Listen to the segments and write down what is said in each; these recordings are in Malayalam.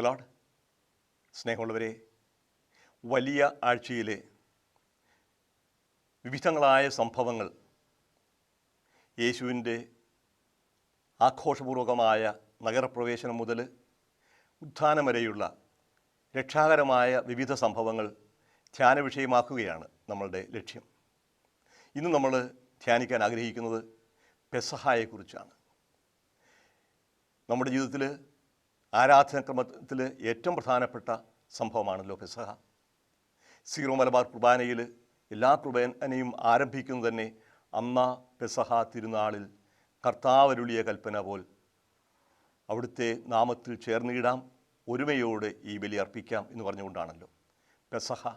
പ്രൈസ് ലോഡ് സ്നേഹമുള്ളവരെ വലിയ ആഴ്ചയിലെ വിവിധങ്ങളായ സംഭവങ്ങൾ യേശുവിന്റെ ആഘോഷപൂർവകമായ നഗരപ്രവേശനം മുതൽ ഉത്ഥാനം വരെയുള്ള രക്ഷാകരമായ വിവിധ സംഭവങ്ങൾ ധ്യാന വിഷയമാക്കുകയാണ് നമ്മളുടെ ലക്ഷ്യം. ഇന്ന് നമ്മൾ ധ്യാനിക്കാൻ ആഗ്രഹിക്കുന്നത് പെസഹായെക്കുറിച്ചാണ്. നമ്മുടെ ജീവിതത്തിൽ ആരാധനക്രമത്തിൽ ഏറ്റവും പ്രധാനപ്പെട്ട സംഭവമാണല്ലോ പെസഹ സീറോ മലബാർ കുർബാനയിൽ എല്ലാ കുർബാനയും ആരംഭിക്കുന്നത് തന്നെ അന്ന പെസഹ തിരുനാളിൽ കർത്താവരുളിയ കൽപ്പന പോൽ. അവിടുത്തെ നാമത്തിൽ ചേർന്നിടാം ഒരുമയോടെ ഈ ബലി അർപ്പിക്കാം എന്ന് പറഞ്ഞുകൊണ്ടാണല്ലോ. പെസഹ.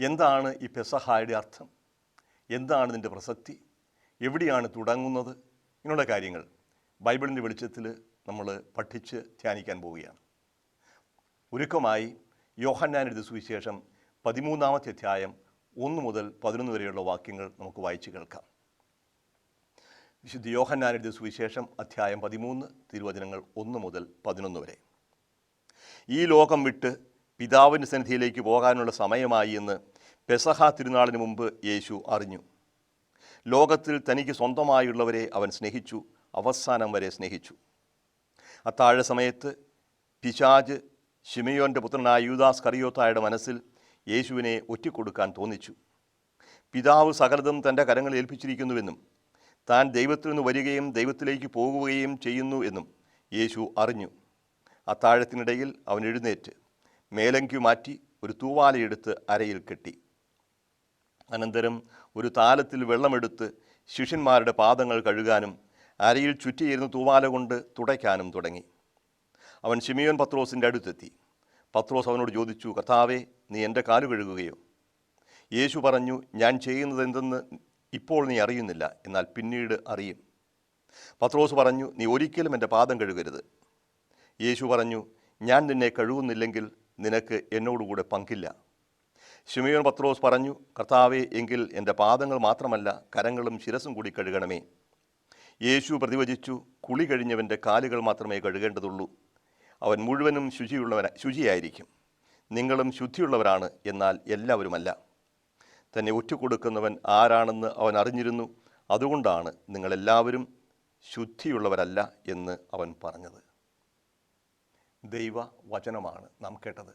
എന്താണ് ഈ പെസഹായുടെ അർത്ഥം? എന്താണ് ഇതിന്റെ പ്രസക്തി? എവിടെയാണ് തുടങ്ങുന്നത്? ഇങ്ങനെയുള്ള കാര്യങ്ങൾ. ബൈബിളിന്റെ വെളിച്ചത്തിൽ നമ്മൾ പഠിച്ച് ധ്യാനിക്കാൻ പോവുകയാണ്. ഒരുക്കമായി യോഹന്നാനൊരു സുവിശേഷം പതിമൂന്നാമത്തെ അധ്യായം ഒന്ന് മുതൽ പതിനൊന്ന് വരെയുള്ള വാക്യങ്ങൾ നമുക്ക് വായിച്ചു കേൾക്കാം. വിശുദ്ധ യോഹന്നാനൊരു സുവിശേഷം അധ്യായം പതിമൂന്ന് തിരുവചനങ്ങൾ ഒന്ന് മുതൽ പതിനൊന്ന് വരെ. ഈ ലോകം വിട്ട് പിതാവിന്റെ സന്നിധിയിലേക്ക് പോകാനുള്ള സമയമായി എന്ന് പെസഹ തിരുനാളിന് മുമ്പ് യേശു അറിഞ്ഞു. ലോകത്തിൽ തനിക്ക് സ്വന്തമായുള്ളവരെ അവൻ സ്നേഹിച്ചു അവസാനം വരെ സ്നേഹിച്ചു. അത്താഴ സമയത്ത് പിശാജ് ഷിമയോന്റെ പുത്രനായ യൂദാസ് കറിയോത്തായുടെ മനസ്സിൽ യേശുവിനെ ഒറ്റിക്കൊടുക്കാൻ തോന്നിച്ചു. പിതാവ് സകലതും തന്റെ കരങ്ങളിൽ ഏൽപ്പിച്ചിരിക്കുന്നുവെന്നും താൻ ദൈവത്തിൽ നിന്ന് വരികയും ദൈവത്തിലേക്ക് പോകുകയും ചെയ്യുന്നു എന്നും യേശു അറിഞ്ഞു. അത്താഴത്തിനിടയിൽ അവൻ എഴുന്നേറ്റ് മേലങ്കി മാറ്റി ഒരു തൂവാലയെടുത്ത് അരയിൽ കെട്ടി. അനന്തരം ഒരു താലത്തിൽ വെള്ളമെടുത്ത് ശിഷ്യന്മാരുടെ പാദങ്ങൾ കഴുകാനും അരയിൽ ചുറ്റിയിരുന്ന് തൂവാല കൊണ്ട് തുടയ്ക്കാനും തുടങ്ങി. അവൻ ഷിമിയോൻ പത്രോസിന്റെ അടുത്തെത്തി. പത്രോസ് അവനോട് ചോദിച്ചു കർത്താവേ നീ എന്റെ കാലു കഴുകുകയോ? യേശു പറഞ്ഞു ഞാൻ ചെയ്യുന്നത് എന്തെന്ന് ഇപ്പോൾ നീ അറിയുന്നില്ല എന്നാൽ പിന്നീട് അറിയും. പത്രോസ് പറഞ്ഞു നീ ഒരിക്കലും എന്റെ പാദം കഴുകരുത്. യേശു പറഞ്ഞു ഞാൻ നിന്നെ കഴുകുന്നില്ലെങ്കിൽ നിനക്ക് എന്നോടുകൂടെ പങ്കില്ല. ഷിമിയോൻ പത്രോസ് പറഞ്ഞു കർത്താവേ എങ്കിൽ എന്റെ പാദങ്ങൾ മാത്രമല്ല കരങ്ങളും ശിരസും കൂടി കഴുകണമേ. യേശു പ്രതിവചിച്ചു കുളി കഴിഞ്ഞവന്റെ കാലുകൾ മാത്രമേ കഴുകേണ്ടതുള്ളൂ. അവൻ മുഴുവനും ശുചിയുള്ളവന ശുചിയായിരിക്കും. നിങ്ങളും ശുദ്ധിയുള്ളവരാണ് എന്നാൽ എല്ലാവരുമല്ല. തന്നെ ഒറ്റുകൊടുക്കുന്നവൻ ആരാണെന്ന് അവൻ അറിഞ്ഞിരുന്നു. അതുകൊണ്ടാണ് നിങ്ങളെല്ലാവരും ശുദ്ധിയുള്ളവരല്ല എന്ന് അവൻ പറഞ്ഞത്. ദൈവ വചനമാണ് നാം കേട്ടത്.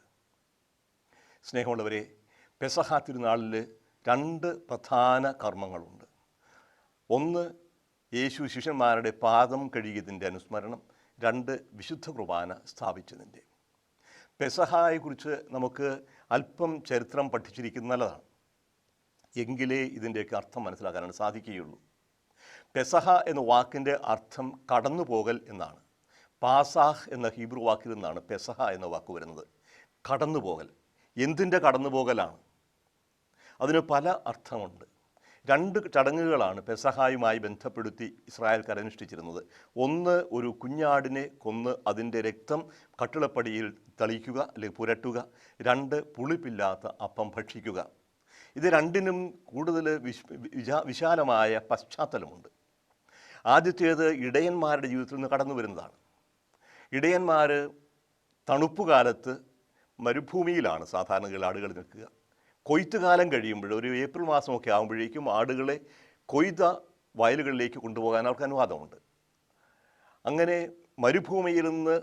സ്നേഹമുള്ളവരെ പെസഹാ തിരുനാളിൽ രണ്ട് പ്രധാന കർമ്മങ്ങളുണ്ട്. ഒന്ന് യേശു ശിഷ്യന്മാരുടെ പാദം കഴുകിയതിന്റെ അനുസ്മരണം രണ്ട് വിശുദ്ധ കുർബാന സ്ഥാപിച്ചതിന്റെ. പെസഹായെക്കുറിച്ച് നമുക്ക് അല്പം ചരിത്രം പഠിച്ചിരിക്കുന്നത് നല്ലതാണ്. എങ്കിലേ ഇതിന്റെയൊക്കെ അർത്ഥം മനസ്സിലാക്കാനാണ് സാധിക്കുകയുള്ളൂ. പെസഹ എന്ന വാക്കിന്റെ അർത്ഥം കടന്നുപോകൽ എന്നാണ്. പാസാഹ് എന്ന ഹീബ്രു വാക്കിൽ നിന്നാണ് പെസഹ എന്ന വാക്ക് വരുന്നത്. കടന്നുപോകൽ. എന്തിന്റെ കടന്നുപോകലാണ്? അതിന് പല അർത്ഥമുണ്ട് രണ്ട് ചടങ്ങുകളാണ് പെസഹായുമായി ബന്ധപ്പെടുത്തി ഇസ്രായേൽക്കാർ അനുഷ്ഠിച്ചിരുന്നത് ഒന്ന് ഒരു കുഞ്ഞാടിനെ കൊന്ന് അതിന്റെ രക്തം കട്ടിളപ്പടിയിൽ തളിക്കുക അല്ലെങ്കിൽ പുരട്ടുക. രണ്ട് പുളിപ്പില്ലാത്ത അപ്പം ഭക്ഷിക്കുക. ഇത് രണ്ടിനും കൂടുതൽ വിശ് വിശാലമായ പശ്ചാത്തലമുണ്ട്. ആദ്യത്തേത് ഇടയന്മാരുടെ ജീവിതത്തിൽ നിന്ന് കടന്നു വരുന്നതാണ്. ഇടയന്മാർ തണുപ്പുകാലത്ത് മരുഭൂമിയിലാണ് സാധാരണ ആടുകൾ നിൽക്കുക. കൊയ്ത്തുകാലം കഴിയുമ്പോൾ ഒരു ഏപ്രിൽ മാസമൊക്കെ ആകുമ്പോഴേക്കും ആടുകളെ കൊയ്ത വയലുകളിലേക്ക് കൊണ്ടുപോകാൻ അവർക്ക് അനുവാദമുണ്ട്. അങ്ങനെ മരുഭൂമിയിൽ നിന്ന്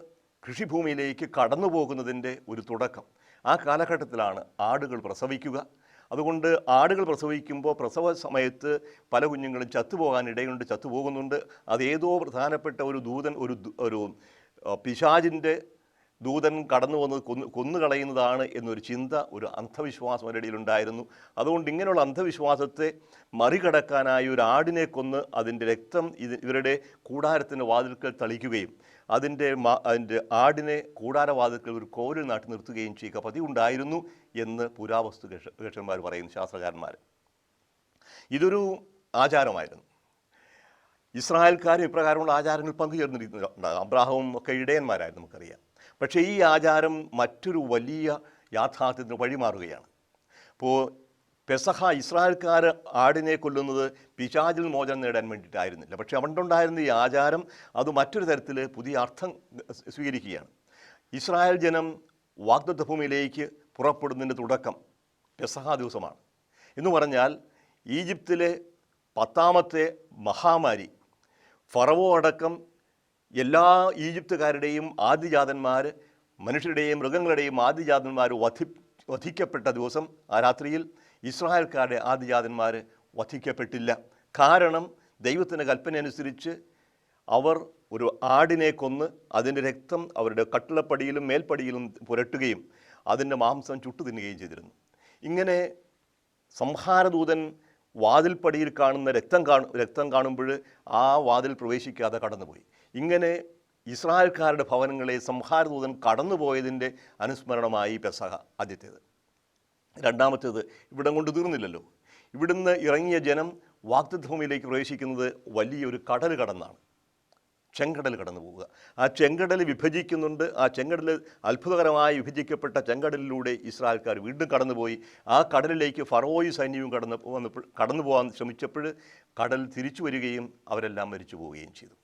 കൃഷിഭൂമിയിലേക്ക് കടന്നു പോകുന്നതിന്റെ ഒരു തുടക്കം. ആ കാലഘട്ടത്തിലാണ് ആടുകൾ പ്രസവിക്കുക. അതുകൊണ്ട് ആടുകൾ പ്രസവിക്കുമ്പോൾ പ്രസവ സമയത്ത് പല കുഞ്ഞുങ്ങളും ചത്തുപോകാനിടയുണ്ട് ചത്തുപോകുന്നുണ്ട്. അതേതോ പ്രധാനപ്പെട്ട ഒരു ദൂതൻ ഒരു ഒരു പിശാജിന്റെ ദൂതൻ കടന്നു വന്നത് കൊന്നു കൊന്നുകളയുന്നതാണ് എന്നൊരു ചിന്ത ഒരു അന്ധവിശ്വാസം അവരുടെ ഇടയിലുണ്ടായിരുന്നു. അതുകൊണ്ട് ഇങ്ങനെയുള്ള അന്ധവിശ്വാസത്തെ മറികടക്കാനായി ഒരു ആടിനെ കൊന്ന് അതിന്റെ രക്തം ഇത് ഇവരുടെ കൂടാരത്തിന്റെ വാതിൽക്കൽ തളിക്കുകയും അതിന്റെ അതിന്റെ ആടിനെ കൂടാരവാതിൽക്കൽ ഒരു കോരിൽ നാട്ടി നിർത്തുകയും ചെയ്യുക. പതിവുണ്ടായിരുന്നു എന്ന് പുരാവസ്തു ഗക്ഷന്മാർ പറയുന്നു ശാസ്ത്രകാരന്മാർ. ഇതൊരു ആചാരമായിരുന്നു. ഇസ്രായേൽക്കാരും ഇപ്രകാരമുള്ള ആചാരങ്ങൾ പങ്കുചേർന്നിരിക്കുന്നുണ്ട് അബ്രാഹവും ഒക്കെ ഇടയന്മാരായിരുന്നു നമുക്കറിയാം. പക്ഷേ ഈ ആചാരം മറ്റൊരു വലിയ യാഥാർത്ഥ്യത്തിന് വഴിമാറുകയാണ്. ഇപ്പോൾ പെസഹ ഇസ്രായേൽക്കാർ ആടിനെ കൊല്ലുന്നത് പിശാചിൽ മോചനം നേടാൻ വേണ്ടിയിട്ടായിരുന്നില്ല. പക്ഷേ അവണ്ടുണ്ടായിരുന്ന ഈ ആചാരം അത് മറ്റൊരു തരത്തിൽ പുതിയ അർത്ഥം സ്വീകരിക്കുകയാണ്. ഇസ്രായേൽ ജനം വാഗ്ദത്ത ഭൂമിയിലേക്ക് പുറപ്പെടുന്നതിന്റെ തുടക്കം പെസഹ ദിവസമാണ്. എന്ന് പറഞ്ഞാൽ ഈജിപ്തിലെ പത്താമത്തെ മഹാമാരി ഫറവോ അടക്കം എല്ലാ ഈജിപ്തുകാരുടെയും ആദിജാതന്മാർ മനുഷ്യരുടെയും മൃഗങ്ങളുടെയും ആദിജാതന്മാർ വധി വധിക്കപ്പെട്ട ദിവസം ആ രാത്രിയിൽ ഇസ്രായേൽക്കാരുടെ ആദിജാതന്മാർ വധിക്കപ്പെട്ടില്ല. കാരണം ദൈവത്തിന്റെ കൽപ്പന അനുസരിച്ച് അവർ ഒരു ആടിനെ കൊന്ന് അതിന്റെ രക്തം അവരുടെ കട്ടിളപ്പടിയിലും മേൽപ്പടിയിലും പുരട്ടുകയും അതിന്റെ മാംസം ചുട്ടു തിന്നുകയും ചെയ്തിരുന്നു. ഇങ്ങനെ സംഹാരദൂതൻ വാതിൽപ്പടിയിൽ കാണുന്ന രക്തം കാണും രക്തം കാണുമ്പോൾ ആ വാതിൽ പ്രവേശിക്കാതെ കടന്നുപോയി. ഇങ്ങനെ ഇസ്രായേൽക്കാരുടെ ഭവനങ്ങളെ സംഹാരദൂതൻ കടന്നുപോയതിന്റെ അനുസ്മരണമായി പെസഹ ആദ്യത്തേത്. രണ്ടാമത്തേത് ഇവിടം കൊണ്ട് തീർന്നില്ലല്ലോ. ഇവിടുന്ന് ഇറങ്ങിയ ജനം വാഗ്ദഭൂമിയിലേക്ക് പ്രവേശിക്കുന്നത് വലിയൊരു കടൽ കടന്നാണ്. ചെങ്കടൽ കടന്നു പോവുക. ആ ചെങ്കടൽ വിഭജിക്കുന്നുണ്ട്. ആ ചെങ്കടൽ അത്ഭുതകരമായി വിഭജിക്കപ്പെട്ട ചെങ്കടലിലൂടെ ഇസ്രായേൽക്കാർ വീണ്ടും കടന്നുപോയി. ആ കടലിലേക്ക് ഫറോയി സൈന്യവും കടന്നു വന്ന് കടന്നു പോകാൻ ശ്രമിച്ചപ്പോൾ കടൽ തിരിച്ചു വരികയും അവരെല്ലാം മരിച്ചു പോവുകയും ചെയ്തു.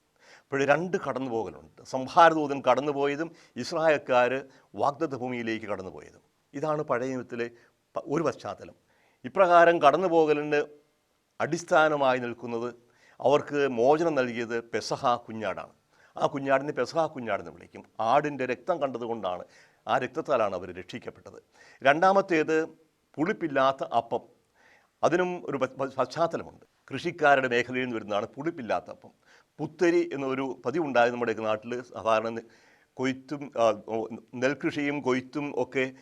അപ്പോൾ രണ്ട് കടന്നുപോകലുണ്ട്. സംഹാരദൂതൻ കടന്നുപോയതും ഇസ്രായേൽക്കാർ വാഗ്ദത്ത ഭൂമിയിലേക്ക് കടന്നുപോയതും. ഇതാണ് പഴയ നിയമത്തിലെ ഒരു പശ്ചാത്തലം. ഇപ്രകാരം കടന്നുപോകലിന് അടിസ്ഥാനമായി നിൽക്കുന്നത് അവർക്ക് മോചനം നൽകിയത് പെസഹ കുഞ്ഞാടാണ്. ആ കുഞ്ഞാടിനെ പെസഹ കുഞ്ഞാടെന്ന് വിളിക്കും. ആടിന്റെ രക്തം കണ്ടതുകൊണ്ടാണ് ആ രക്തത്താലാണ് അവർ രക്ഷിക്കപ്പെട്ടത്. രണ്ടാമത്തേത് പുളിപ്പില്ലാത്ത അപ്പം. അതിനും ഒരു പശ്ചാത്തലമുണ്ട്. കൃഷിക്കാരുടെ മേഖലയിൽ നിന്ന് വരുന്നതാണ് പുളിപ്പില്ലാത്ത അപ്പം. പുത്തരി എന്നൊരു പതിവുണ്ടായി നമ്മുടെ നാട്ടിൽ സാധാരണ കൊയ്ത്തും നെൽകൃഷിയും കൊയ്ത്തും ഒക്കെ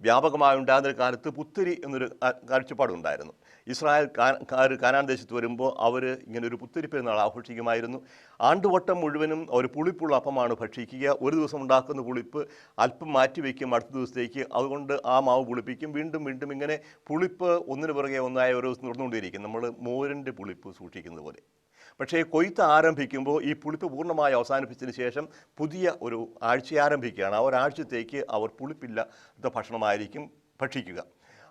വ്യാപകമായി ഉണ്ടായിരുന്ന കാലത്ത് പുത്തരി എന്നൊരു കാഴ്ചപ്പാടുണ്ടായിരുന്നു. ഇസ്രായേൽ കാ- കാർ കാനാൻ ദേശത്ത് വരുമ്പോൾ അവർ ഇങ്ങനെ ഒരു പുത്തിരി പെരുന്നാൾ ആഘോഷിക്കുമായിരുന്നു. ആണ്ടുവട്ടം മുഴുവനും ഒരു പുളിപ്പുള്ള അപ്പമാണ് ഭക്ഷിക്കുക. ഒരു ദിവസം ഉണ്ടാക്കുന്ന പുളിപ്പ് അല്പം മാറ്റി വയ്ക്കും അടുത്ത ദിവസത്തേക്ക് അതുകൊണ്ട് ആ മാവ് പുളിപ്പിക്കും. വീണ്ടും വീണ്ടും ഇങ്ങനെ പുളിപ്പ് ഒന്നിന് പുറകെ ഒന്നായ ഓരോ ദിവസം തുടർന്നുകൊണ്ടിരിക്കും നമ്മൾ മോരന്റെ പുളിപ്പ് സൂക്ഷിക്കുന്നത് പോലെ. പക്ഷേ കൊയ്ത്ത് ആരംഭിക്കുമ്പോൾ ഈ പുളിപ്പ് പൂർണമായി അവസാനിപ്പിച്ചതിന് ശേഷം പുതിയ ഒരു ആഴ്ച ആരംഭിക്കുകയാണ്. ആ ഒരാഴ്ചത്തേക്ക് അവർ പുളിപ്പില്ലാത്ത ഭക്ഷണമായിരിക്കും ഭക്ഷിക്കുക.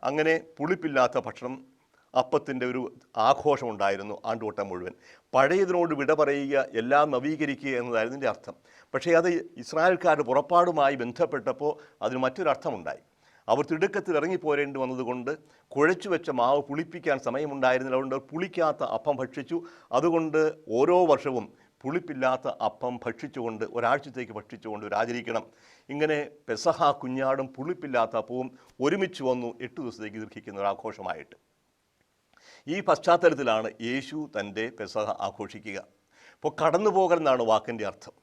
അങ്ങനെ പുളിപ്പില്ലാത്ത ഭക്ഷണം അപ്പത്തിന്റെ ഒരു ആഘോഷമുണ്ടായിരുന്നു ആണ്ടുവട്ടം മുഴുവൻ. പഴയതിനോട് വിട പറയുക എല്ലാം നവീകരിക്കുക എന്നതായിരുന്നു ഇതിന്റെ അർത്ഥം. പക്ഷേ അത് ഇസ്രായേൽക്കാരുടെ പുറപ്പാടുമായി ബന്ധപ്പെട്ടപ്പോൾ അതിന് മറ്റൊരർത്ഥമുണ്ടായി. അവർ തിടുക്കത്തിൽ ഇറങ്ങിപ്പോരേണ്ടി വന്നതുകൊണ്ട് കുഴച്ചു വെച്ച മാവ് പുളിപ്പിക്കാൻ സമയമുണ്ടായിരുന്നില്ല. അതുകൊണ്ട് പുളിക്കാത്ത അപ്പം ഭക്ഷിച്ചു. അതുകൊണ്ട് ഓരോ വർഷവും പുളിപ്പില്ലാത്ത അപ്പം ഭക്ഷിച്ചുകൊണ്ട് ഒരാഴ്ചത്തേക്ക് ഭക്ഷിച്ചുകൊണ്ട് ഒരാചരിക്കണം ഇങ്ങനെ പെസഹ കുഞ്ഞാടും പുളിപ്പില്ലാത്ത അപ്പവും ഒരുമിച്ച് വന്നു എട്ട് ദിവസത്തേക്ക് ദീർഘിക്കുന്ന ഒരു ആഘോഷമായിട്ട്. ഈ പശ്ചാത്തലത്തിലാണ് യേശു തന്റെ പെസഹ ആഘോഷിക്കുക. അപ്പോൾ കടന്നുപോകൽ എന്നാണ് വാക്കിന്റെ അർത്ഥം.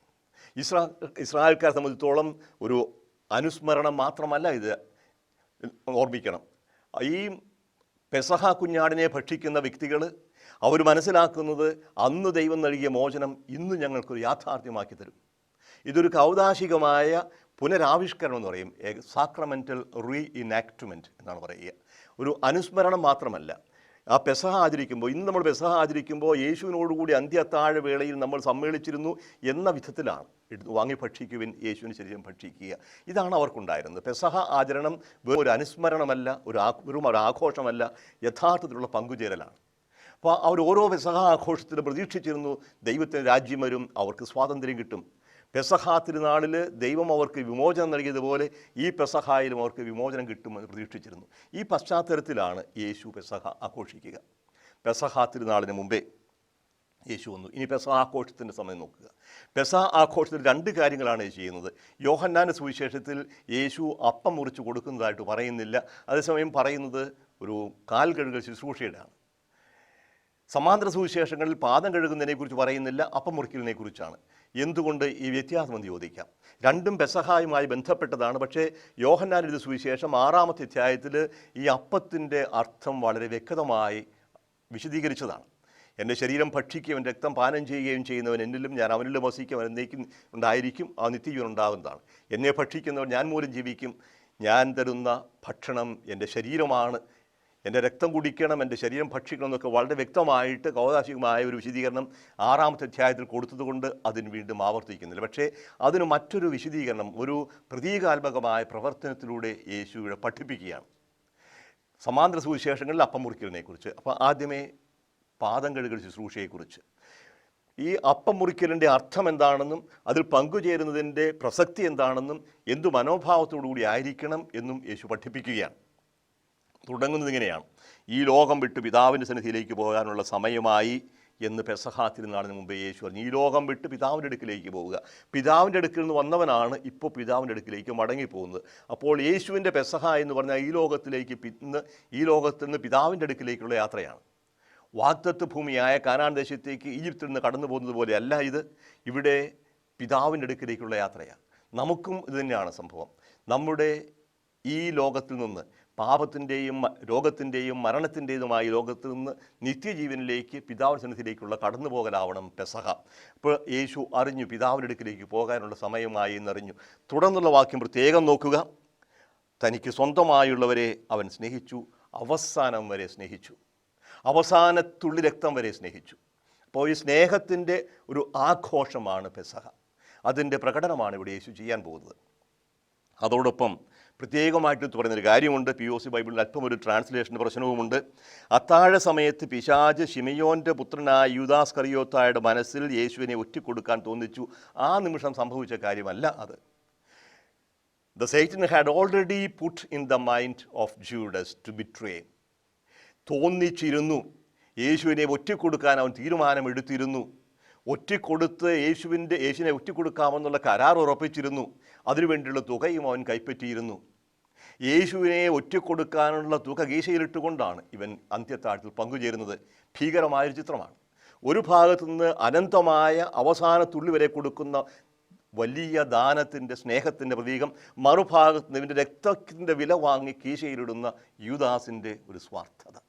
ഇസ്രാ ഇസ്രായേൽക്കാരെ സംബന്ധിച്ചിടത്തോളം ഒരു അനുസ്മരണം മാത്രമല്ല ഇത് ഓർമ്മിക്കണം. ഈ പെസഹ കുഞ്ഞാടിനെ ഭക്ഷിക്കുന്ന വ്യക്തികൾ അവർ മനസ്സിലാക്കുന്നത് അന്ന് ദൈവം നൽകിയ മോചനം ഇന്ന് ഞങ്ങൾക്കൊരു യാഥാർത്ഥ്യമാക്കി തരും. ഇതൊരു കൗതാശികമായ പുനരാവിഷ്കരണം എന്ന് പറയും. സാക്രമെന്റൽ റീ ഇനാക്ട്മെന്റ് എന്നാണ് പറയുക. ഒരു അനുസ്മരണം മാത്രമല്ല. ആ പെസഹ ആചരിക്കുമ്പോൾ ഇന്ന് നമ്മൾ പെസഹ ആചരിക്കുമ്പോൾ യേശുവിനോടുകൂടി അന്ത്യത്താഴ വേളയിൽ നമ്മൾ സമ്മേളിച്ചിരുന്നു എന്ന വിധത്തിലാണ് എടുത്ത് വാങ്ങി ഭക്ഷിക്കുവിൻ യേശുവിന് ശരീരം ഭക്ഷിക്കുക. ഇതാണ് അവർക്കുണ്ടായിരുന്നത്. പെസഹ ആചരണം വെറും ഒരു അനുസ്മരണമല്ല ഒരു ആ വെറും ഒരു ആഘോഷമല്ല യഥാർത്ഥത്തിലുള്ള പങ്കുചേരലാണ്. അപ്പോൾ അവർ ഓരോ പെസഹ ആഘോഷത്തിലും പ്രതീക്ഷിച്ചിരുന്നു ദൈവത്തിന് രാജ്യം വരും അവർക്ക് സ്വാതന്ത്ര്യം കിട്ടും. പെസഹ തിരുനാളിൽ ദൈവം അവർക്ക് വിമോചനം നൽകിയതുപോലെ ഈ പെസഹായിലും അവർക്ക് വിമോചനം കിട്ടുമെന്ന് പ്രതീക്ഷിച്ചിരുന്നു. ഈ പശ്ചാത്തലത്തിലാണ് യേശു പെസഹ ആഘോഷിക്കുക. പെസഹ തിരുനാളിന് മുമ്പേ യേശു വന്നു. ഇനി പെസഹ ആഘോഷത്തിന്റെ സമയം നോക്കുക. പെസഹ ആഘോഷത്തിൽ രണ്ട് കാര്യങ്ങളാണ് ചെയ്യുന്നത്. യോഹന്നാന്റെ സുവിശേഷത്തിൽ യേശു അപ്പം മുറിച്ച് കൊടുക്കുന്നതായിട്ട് പറയുന്നില്ല. അതേസമയം പറയുന്നത് ഒരു കാൽ കഴുകൽ ശുശ്രൂഷയുടെയാണ്. സമാന്തര സുവിശേഷങ്ങളിൽ പാദം കഴുകുന്നതിനെക്കുറിച്ച് പറയുന്നില്ല അപ്പം മുറിക്കലിനെ കുറിച്ചാണ് എന്തുകൊണ്ട് ഈ വ്യത്യാസം എന്ന് ചോദിക്കാം. രണ്ടും ബെസഹായുമായി ബന്ധപ്പെട്ടതാണ്. പക്ഷേ യോഹന്നാൻ എഴുതിയ സുവിശേഷം ആറാമത്തെ അധ്യായത്തിൽ ഈ അപ്പത്തിന്റെ അർത്ഥം വളരെ വ്യക്തമായി വിശദീകരിച്ചതാണ്. എന്റെ ശരീരം ഭക്ഷിക്കുകയും രക്തം പാനം ചെയ്യുകയും ചെയ്യുന്നവൻ എന്നിലും ഞാൻ അവനിലും വസിക്കും എന്നേക്കും ഉണ്ടായിരിക്കും ആ നിത്യജീവൻ ഉണ്ടാകുന്നതാണ്. എന്നെ ഭക്ഷിക്കുന്നവൻ ഞാൻ മൂലം ജീവിക്കും. ഞാൻ തരുന്ന ഭക്ഷണം എന്റെ ശരീരമാണ് എന്റെ രക്തം കുടിക്കണം എന്റെ ശരീരം ഭക്ഷിക്കണം എന്നൊക്കെ വളരെ വ്യക്തമായിട്ട് കൗതാശികമായ ഒരു വിശദീകരണം ആറാമത്തെ അധ്യായത്തിൽ കൊടുത്തതുകൊണ്ട് അതിന് വീണ്ടും ആവർത്തിക്കുന്നില്ല. പക്ഷേ അതിന് മറ്റൊരു വിശദീകരണം ഒരു പ്രതീകാത്മകമായ പ്രവർത്തനത്തിലൂടെ യേശുവിടെ പഠിപ്പിക്കുകയാണ്. സമാന്തര സുവിശേഷങ്ങളിൽ അപ്പം മുറിക്കലിനെക്കുറിച്ച്. അപ്പോൾ ആദ്യമേ പാദം കഴുകൽ ശുശ്രൂഷയെക്കുറിച്ച്. ഈ അപ്പം മുറിക്കലിന്റെ അർത്ഥം എന്താണെന്നും അതിൽ പങ്കുചേരുന്നതിന്റെ പ്രസക്തി എന്താണെന്നും എന്തു മനോഭാവത്തോടു കൂടി ആയിരിക്കണം എന്നും യേശു പഠിപ്പിക്കുകയാണ്. തുടങ്ങുന്നത് ഇങ്ങനെയാണ്. ഈ ലോകം വിട്ട് പിതാവിന്റെ സന്നിധിയിലേക്ക് പോകാനുള്ള സമയമായി എന്ന് പെസഹാ തിരുനാളിന് മുമ്പേ യേശു പറഞ്ഞു. ഈ ലോകം വിട്ട് പിതാവിന്റെ അടുക്കിലേക്ക് പോവുക. പിതാവിന്റെ അടുക്കിൽ നിന്ന് വന്നവനാണ് ഇപ്പോൾ പിതാവിന്റെ അടുക്കിലേക്ക് മടങ്ങിപ്പോകുന്നത്. അപ്പോൾ യേശുവിന്റെ പെസഹ എന്ന് പറഞ്ഞാൽ ഈ ലോകത്തിലേക്ക് ഇന്ന് ഈ ലോകത്തിൽ നിന്ന് പിതാവിന്റെ അടുക്കിലേക്കുള്ള യാത്രയാണ്. വാഗ്ദത്ത് ഭൂമിയായ കാനാൻ ദേശത്തേക്ക് ഈജിപ്തിൽ നിന്ന് കടന്നു പോകുന്നത് പോലെയല്ല ഇത്. ഇവിടെ പിതാവിന്റെ അടുക്കിലേക്കുള്ള യാത്രയാണ്. നമുക്കും ഇത് തന്നെയാണ് സംഭവം. നമ്മുടെ ഈ ലോകത്തിൽ നിന്ന് പാപത്തിന്റെയും രോഗത്തിന്റെയും മരണത്തിന്റെതുമായ ലോകത്ത് നിന്ന് നിത്യജീവനിലേക്ക് പിതാവിന്റെ സന്നിധിയിലേക്കുള്ള കടന്നുപോകലാവണം പെസഹ. അപ്പോൾ യേശു അറിഞ്ഞു പിതാവിന്റെ അടുക്കിലേക്ക് പോകാനുള്ള സമയമായി എന്നറിഞ്ഞു. തുടർന്നുള്ള വാക്യം പ്രത്യേകം നോക്കുക. തനിക്ക് സ്വന്തമായുള്ളവരെ അവൻ സ്നേഹിച്ചു. അവസാനം വരെ സ്നേഹിച്ചു. അവസാനത്തുള്ളി രക്തം വരെ സ്നേഹിച്ചു. അപ്പോൾ ഈ സ്നേഹത്തിന്റെ ഒരു ആഘോഷമാണ് പെസഹ. അതിന്റെ പ്രകടനമാണ് ഇവിടെ യേശു ചെയ്യാൻ പോകുന്നത്. അതോടൊപ്പം പ്രത്യേകമായിട്ട് പറയുന്നൊരു കാര്യമുണ്ട്. പി ഒ സി ബൈബിളിൽ അല്പം ഒരു ട്രാൻസ്ലേഷൻ പ്രശ്നവുമുണ്ട്. അത്താഴ സമയത്ത് പിശാജ് ഷിമയോന്റെ പുത്രനായ യുദാസ് കറിയോത്തായുടെ മനസ്സിൽ യേശുവിനെ ഒറ്റിക്കൊടുക്കാൻ തോന്നിച്ചു. ആ നിമിഷം സംഭവിച്ച കാര്യമല്ല അത്. The Satan had already put in the mind of Judas to betray തോന്നിച്ചിരുന്നു. യേശുവിനെ ഒറ്റിക്കൊടുക്കാൻ അവൻ തീരുമാനമെടുത്തിരുന്നു. ഒറ്റിക്കൊടുത്ത് യേശുവിന്റെ യേശുവിനെ ഒറ്റിക്കൊടുക്കാമെന്നുള്ള കരാർ ഉറപ്പിച്ചിരുന്നു. അതിനുവേണ്ടിയുള്ള തുകയും അവൻ കൈപ്പറ്റിയിരുന്നു. യേശുവിനെ ഒറ്റിക്കൊടുക്കാനുള്ള തുക ഗീശയിലിട്ടുകൊണ്ടാണ് ഇവൻ അന്ത്യത്താഴത്തിൽ പങ്കുചേരുന്നത്. ഭീകരമായൊരു ചിത്രമാണ്. ഒരു ഭാഗത്തു നിന്ന് അനന്തമായ അവസാന തുള്ളി വരെ കൊടുക്കുന്ന വലിയ ദാനത്തിന്റെ സ്നേഹത്തിന്റെ പ്രതീകം മറുഭാഗത്ത് നിന്ന് ഇവന്റെ രക്തത്തിന്റെ വില വാങ്ങി കീശയിലിടുന്ന യുദാസിന്റെ ഒരു സ്വാർത്ഥത.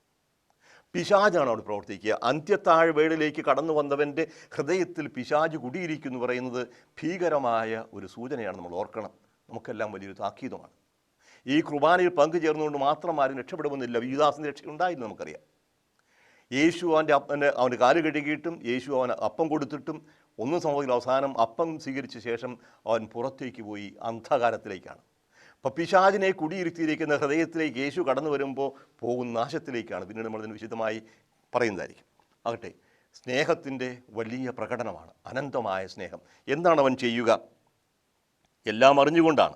പിശാജാണ് അവിടെ പ്രവർത്തിക്കുക. അന്ത്യത്താഴ് വേളിലേക്ക് കടന്നു വന്നവന്റെ ഹൃദയത്തിൽ പിശാജ് കുടിയിരിക്കുന്നു പറയുന്നത് ഭീകരമായ ഒരു സൂചനയാണ് നമ്മൾ ഓർക്കണം. നമുക്കെല്ലാം വലിയൊരു താക്കീതുമാണ്. ഈ കുർബാനയിൽ പങ്കുചേർന്നുകൊണ്ട് മാത്രം ആരും രക്ഷപ്പെടുമെന്നില്ല. യുദാസിന്റെ രക്ഷ ഉണ്ടായില്ല നമുക്കറിയാം. യേശു അവന്റെ അപ്പന്റെ അവന്റെ കാൽ കഴുകിയിട്ടും യേശു അവന് അപ്പം കൊടുത്തിട്ടും. ഒന്നും സംഭവിക്കില്ല. അവസാനം അപ്പം സ്വീകരിച്ച ശേഷം അവൻ പുറത്തേക്ക് പോയി അന്ധകാരത്തിലേക്കാണ്. അപ്പം പിശാചിനെ കുടിയിരുത്തിയിരിക്കുന്ന ഹൃദയത്തിലേക്ക് യേശു കടന്നു വരുമ്പോൾ പോകുന്ന നാശത്തിലേക്കാണ്. പിന്നീട് നമ്മളതിന് വിശദമായി പറയുന്നതായിരിക്കും. ആകട്ടെ സ്നേഹത്തിന്റെ വലിയ പ്രകടനമാണ് അനന്തമായ സ്നേഹം. എന്താണ് അവൻ ചെയ്യുക? എല്ലാം അറിഞ്ഞുകൊണ്ടാണ്.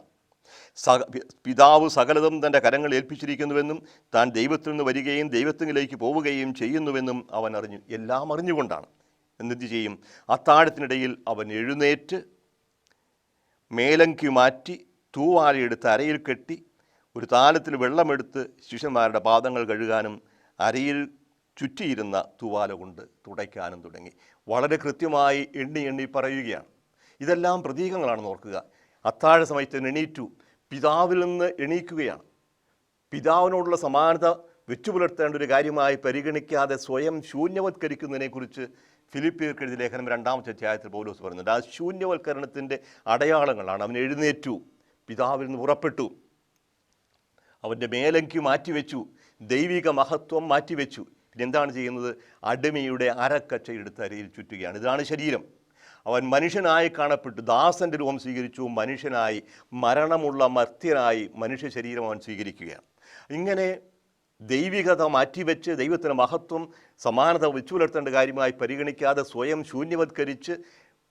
സക പിതാവ് സകലതും തന്റെ കരങ്ങൾ ഏൽപ്പിച്ചിരിക്കുന്നുവെന്നും താൻ ദൈവത്തിൽ നിന്ന് വരികയും ദൈവത്തിലേക്ക് പോവുകയും ചെയ്യുന്നുവെന്നും അവൻ അറിഞ്ഞു. എല്ലാം അറിഞ്ഞുകൊണ്ടാണ്. എന്നിട്ട് ചെയ്യും? അത്താഴത്തിനിടയിൽ അവൻ എഴുന്നേറ്റ് മേലങ്കി മാറ്റി തൂവാലയെടുത്ത് അരയിൽ കെട്ടി ഒരു താലത്തിൽ വെള്ളമെടുത്ത് ശിഷ്യന്മാരുടെ പാദങ്ങൾ കഴുകാനും അരയിൽ ചുറ്റിയിരുന്ന തൂവാല കൊണ്ട് തുടയ്ക്കാനും തുടങ്ങി. വളരെ കൃത്യമായി എണ്ണി എണ്ണി പറയുകയാണ്. ഇതെല്ലാം പ്രതീകങ്ങളാണെന്ന് ഓർക്കുക. അത്താഴ സമയത്ത് എണീറ്റു. പിതാവിൽ നിന്ന് എണീക്കുകയാണ്. പിതാവിനോടുള്ള സമാനത വെച്ചുപുലർത്തേണ്ട ഒരു കാര്യമായി പരിഗണിക്കാതെ സ്വയം ശൂന്യവത്കരിക്കുന്നതിനെക്കുറിച്ച് ഫിലിപ്പിയർക്ക് എഴുതിയ ലേഖനം രണ്ടാമത്തെ അധ്യായത്തിൽ പൗലോസ് പറയുന്നുണ്ട്. ആ ശൂന്യവൽക്കരണത്തിന്റെ അടയാളങ്ങളാണ്. അവൻ എഴുന്നേറ്റു. പിതാവിൽ നിന്ന് പുറപ്പെട്ടു. അവന്റെ മേലങ്കി മാറ്റിവെച്ചു. ദൈവിക മഹത്വം മാറ്റിവെച്ചു. പിന്നെന്താണ് ചെയ്യുന്നത്? അടിമയുടെ അരക്കച്ച എടുത്ത് അരയിൽ ചുറ്റുകയാണ്. ഇതാണ് ശരീരം. അവൻ മനുഷ്യനായി കാണപ്പെട്ടു. ദാസന്റെ രൂപം സ്വീകരിച്ചു. മനുഷ്യനായി മരണമുള്ള മർത്യനായി മനുഷ്യ ശരീരം അവൻ സ്വീകരിക്കുകയാണ്. ഇങ്ങനെ ദൈവികത മാറ്റിവെച്ച് ദൈവത്തിന്റെ മഹത്വം സമാനത വെച്ചു പുലർത്തേണ്ട കാര്യമായി പരിഗണിക്കാതെ സ്വയം ശൂന്യവത്കരിച്ച്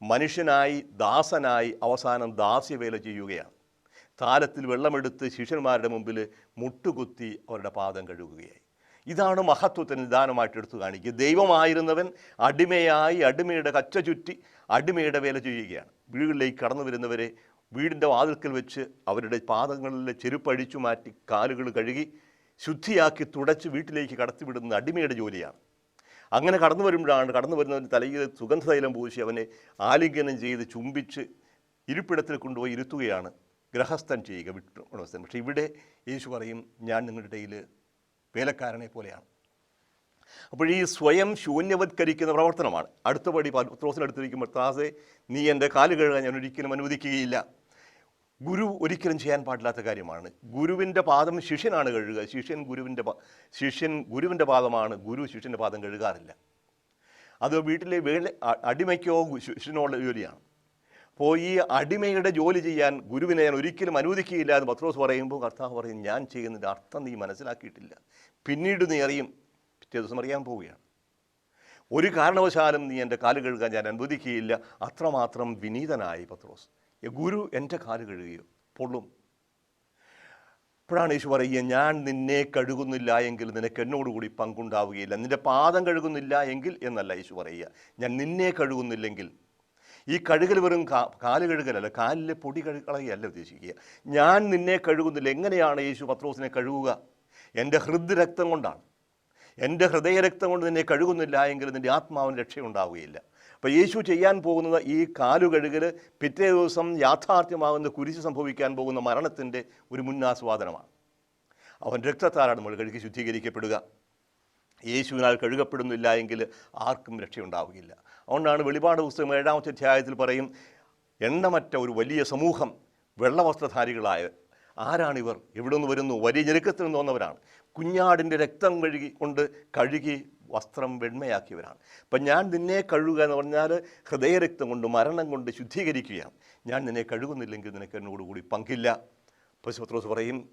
മനുഷ്യനായി ദാസനായി അവസാനം ദാസ്യവേല ചെയ്യുകയാണ്. താലത്തിൽ വെള്ളമെടുത്ത് ശിഷ്യന്മാരുടെ മുമ്പിൽ മുട്ടുകുത്തി അവരുടെ പാദം കഴുകുകയായി. ഇതാണ് മഹത്വത്തിന് നിദാനമായിട്ട് എടുത്തു കാണിക്കുക. ദൈവമായിരുന്നവൻ അടിമയായി അടിമയുടെ കച്ച ചുറ്റി അടിമയുടെ വേല ചെയ്യുകയാണ്. വീടുകളിലേക്ക് കടന്നു വരുന്നവരെ വീടിന്റെ വാതിൽക്കൽ വെച്ച് അവരുടെ പാദങ്ങളിലെ ചെരുപ്പഴിച്ചു മാറ്റി കാലുകൾ കഴുകി ശുദ്ധിയാക്കി തുടച്ച് വീട്ടിലേക്ക് കടത്തിവിടുന്ന അടിമയുടെ ജോലിയാണ്. അങ്ങനെ കടന്നു വരുമ്പോഴാണ് കടന്നു വരുന്നവന്റെ തലയിൽ സുഗന്ധതൈലം പൂശി അവനെ ആലിംഗനം ചെയ്ത് ചുംബിച്ച് ഇരിപ്പിടത്തിൽ കൊണ്ടുപോയി ഇരുത്തുകയാണ്. ഗ്രഹസ്ഥൻ ചെയ്യുക വിട്ടു ഉടമസ്ഥൻ പക്ഷേ ഇവിടെ യേശു പറയും ഞാൻ നിങ്ങളുടെ ഇടയിൽ വേലക്കാരനെ പോലെയാണ്. അപ്പോൾ ഈ സ്വയം ശൂന്യവത്കരിക്കുന്ന പ്രവർത്തനമാണ്. അടുത്ത പടി പത്രോസിനടുത്തിരിക്കുമ്പോൾ ത്രാസെ നീ എന്റെ കാൽ കഴുകാൻ ഞാൻ ഒരിക്കലും അനുവദിക്കുകയില്ല. ഗുരു ഒരിക്കലും ചെയ്യാൻ പാടില്ലാത്ത കാര്യമാണ്. ഗുരുവിന്റെ പാദം ശിഷ്യനാണ് കഴുകുക. ശിഷ്യൻ ഗുരുവിന്റെ ശിഷ്യൻ ഗുരുവിന്റെ പാദമാണ്. ഗുരു ശിഷ്യന്റെ പാദം കഴുകാറില്ല. അത് വീട്ടിലെ വേല അടിമയ്ക്കോ ശിഷ്യനോ ശിഷ്യനുള്ള ജോലിയാണ്. ഈ അടിമയുടെ ജോലി ചെയ്യാൻ ഗുരുവിനെ ഞാൻ ഒരിക്കലും അനുവദിക്കുകയില്ല എന്ന് പത്രോസ് പറയുമ്പോൾ കർത്താവ് പറയും ഞാൻ ചെയ്യുന്നതിന്റെ അർത്ഥം നീ മനസ്സിലാക്കിയിട്ടില്ല. പിന്നീട് നീ അറിയും പിറ്റേ ദിവസം അറിയാൻ പോവുകയാണ്. ഒരു കാരണവശാലും നീ എന്റെ കാൽ കഴുകാൻ ഞാൻ അനുവദിക്കുകയില്ല. അത്രമാത്രം വിനീതനായി പത്രോസ്. "ഏ, ഗുരു എന്റെ കാൽ കഴുകുകയോ പൊള്ളും. അപ്പോഴാണ് യേശു പറയുക ഞാൻ നിന്നെ കഴുകുന്നില്ല എങ്കിൽ നിനക്ക് എന്നോടുകൂടി പങ്കുണ്ടാവുകയില്ല. നിന്റെ പാദം കഴുകുന്നില്ല എങ്കിൽ എന്നല്ല യേശു പറയുക. ഞാൻ നിന്നെ കഴുകുന്നില്ലെങ്കിൽ ഈ കഴുകൽ വെറും കാൽ കഴുകലല്ല കാലിലെ പൊടി കഴുകളയല്ല ഉദ്ദേശിക്കുക. ഞാൻ നിന്നെ കഴുകുന്നില്ല. എങ്ങനെയാണ് യേശു പത്രോസിനെ കഴുകുക? എന്റെ ഹൃദ്രക്തം കൊണ്ടാണ്. എന്റെ ഹൃദയ രക്തം കൊണ്ട് നിന്നെ കഴുകുന്നില്ല എങ്കിൽ നിന്റെ ആത്മാവിന് രക്ഷയുണ്ടാവുകയില്ല. അപ്പോൾ യേശു ചെയ്യാൻ പോകുന്നത് ഈ കാലു കഴുകൽ പിറ്റേ ദിവസം യാഥാർത്ഥ്യമാകുന്ന കുരിശ് സംഭവിക്കാൻ പോകുന്ന മരണത്തിന്റെ ഒരു മുന്നാസ്വാദനമാണ്. അവൻ രക്തത്താലാണ് നമ്മൾ കഴുകി ശുദ്ധീകരിക്കപ്പെടുക. യേശുവിനാൽ കഴുകപ്പെടുന്നില്ല എങ്കിൽ ആർക്കും രക്ഷയുണ്ടാവുകയില്ല. അതുകൊണ്ടാണ് വെളിപാട് പുസ്തകം ഏഴാമത്തെ അധ്യായത്തിൽ പറയും എണ്ണമറ്റ ഒരു വലിയ സമൂഹം വെള്ളവസ്ത്രധാരികളായ ആരാണിവർ? എവിടെ നിന്ന് വരുന്നു? വലിയ ഞെരുക്കത്തിൽ നിന്ന് വന്നവരാണ്. കുഞ്ഞാടിന്റെ രക്തം കഴുകി കൊണ്ട് കഴുകി വസ്ത്രം വെണ്മയാക്കിയവരാണ്. അപ്പം ഞാൻ നിന്നെ കഴുകുക എന്ന് പറഞ്ഞാൽ ഹൃദയരക്തം കൊണ്ട് മരണം കൊണ്ട് ശുദ്ധീകരിക്കുകയാണ്. ഞാൻ നിന്നെ കഴുകുന്നില്ലെങ്കിൽ നിനക്ക് എന്നോട് കൂടി പങ്കില്ല. പശുപത്രോസ് പറയും